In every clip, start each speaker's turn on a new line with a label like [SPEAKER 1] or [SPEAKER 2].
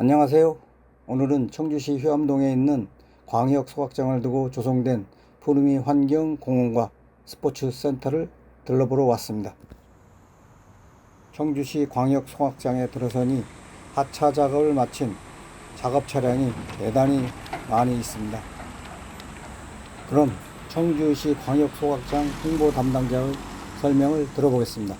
[SPEAKER 1] 안녕하세요. 오늘은 청주시 효암동에 있는 광역 소각장을 두고 조성된 푸르미 환경공원과 스포츠 센터를 들러보러 왔습니다. 청주시 광역 소각장에 들어서니 하차 작업을 마친 작업 차량이 대단히 많이 있습니다. 그럼 청주시 광역 소각장 홍보 담당자의 설명을 들어보겠습니다.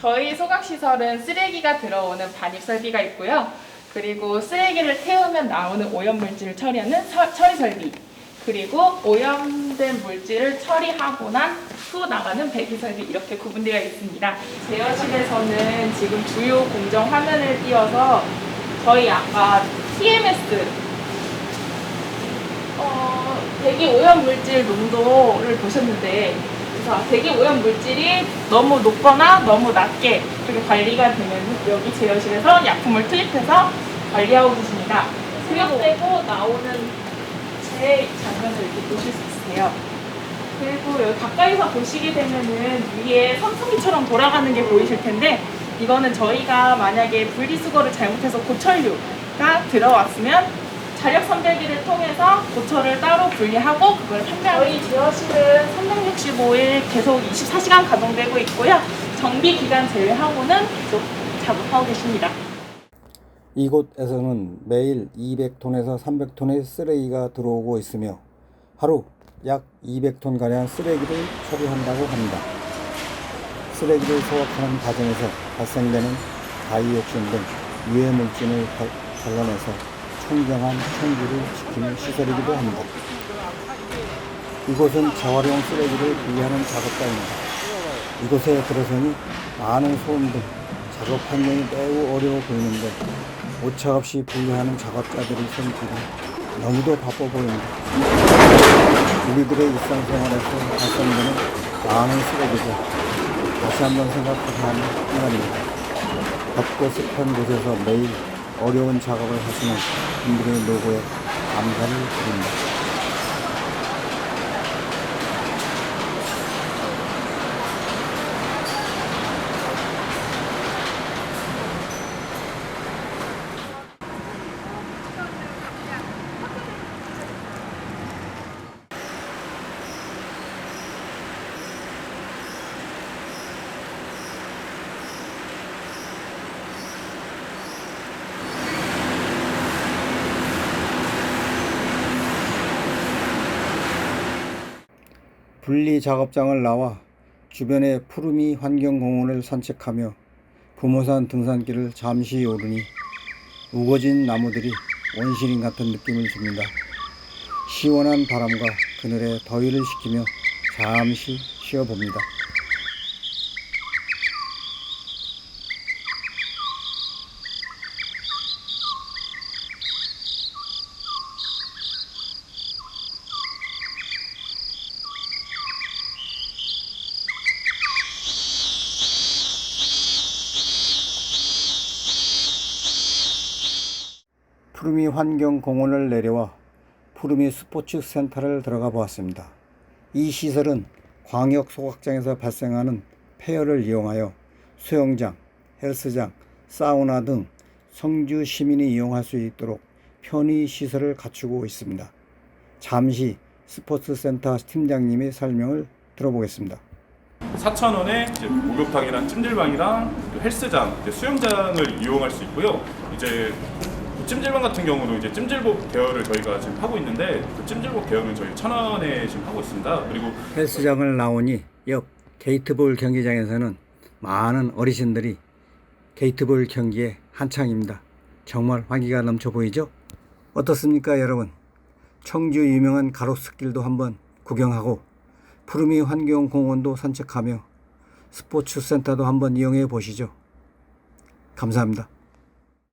[SPEAKER 2] 저희 소각시설은 쓰레기가 들어오는 반입 설비가 있고요. 그리고 쓰레기를 태우면 나오는 오염물질을 처리하는 서- 처리 설비. 그리고 오염된 물질을 처리하고 난 후 나가는 배기 설비 이렇게 구분되어 있습니다. 제어실에서는 지금 주요 공정 화면을 띄워서 저희 아까 TMS 어, 대기 오염 물질 농도를 보셨는데 그래서 대기 오염 물질이 너무 높거나 너무 낮게 그렇게 관리가 되면 여기 제어실에서 약품을 투입해서 관리하고 계십니다. 수렴되고 나오는 제 장면을 이렇게 보실 수 있으세요. 그리고 여기 가까이서 보시게 되면은 위에 선풍기처럼 돌아가는 게 보이실 텐데 이거는 저희가 만약에 분리수거를 잘못해서 고철류가 들어왔으면 자력 선별기를 통해서 고철을 따로 분리하고 그걸 판매하고 저희 제어실은 365일 계속 24시간 가동되고 있고요. 정비 기간 제외하고는 계속 작업하고 계십니다.
[SPEAKER 1] 이곳에서는 매일 200톤에서 300톤의 쓰레기가 들어오고 있으며 하루 약 200톤 가량 쓰레기를 처리한다고 합니다. 쓰레기를 소각하는 과정에서 발생되는 다이옥신 등 유해 물질을 걸- 걸러내서 청정한 청주를 지키는 시설이기도 합니다. 이곳은 재활용 쓰레기를 분리하는 작업장입니다. 이곳에 들어서니 많은 소음 등 작업 환경이 매우 어려워 보이는데 오차없이 분리하는 작업자들이 손길이 너무도 바빠 보입니다. 우리들의 일상생활에서 발생되는 많은 쓰레기들 다시 한번 생각해야 하는 시간입니다. 덥고 습한 곳에서 매일 어려운 작업을 하시는 분들의 노고에 감사를 드립니다. 분리 작업장을 나와 주변의 푸르미 환경공원을 산책하며 부모산 등산길을 잠시 오르니 우거진 나무들이 원시림 같은 느낌을 줍니다. 시원한 바람과 그늘의 더위를 식히며 잠시 쉬어봅니다. 푸르미 환경공원을 내려와 푸르미 스포츠 센터를 들어가 보았습니다. 이 시설은 광역 소각장에서 발생하는 폐열을 이용하여 수영장, 헬스장, 사우나 등 성주 시민이 이용할 수 있도록 편의 시설을 갖추고 있습니다. 잠시 스포츠 센터 팀장님의 설명을 들어보겠습니다.
[SPEAKER 3] 4,000원에 이제 목욕탕이랑 찜질방이랑 또 헬스장, 수영장을 이용할 수 있고요. 이제 찜질방 같은 경우도 이제 찜질복 대여를 저희가 지금 하고 있는데 그 찜질복 대여는 저희 1,000원에 지금 하고 있습니다. 그리고
[SPEAKER 1] 헬스장을 나오니 옆 게이트볼 경기장에서는 많은 어르신들이 게이트볼 경기에 한창입니다. 정말 활기가 넘쳐 보이죠? 어떻습니까, 여러분? 청주 유명한 가로수길도 한번 구경하고 푸르미 환경공원도 산책하며 스포츠 센터도 한번 이용해 보시죠. 감사합니다.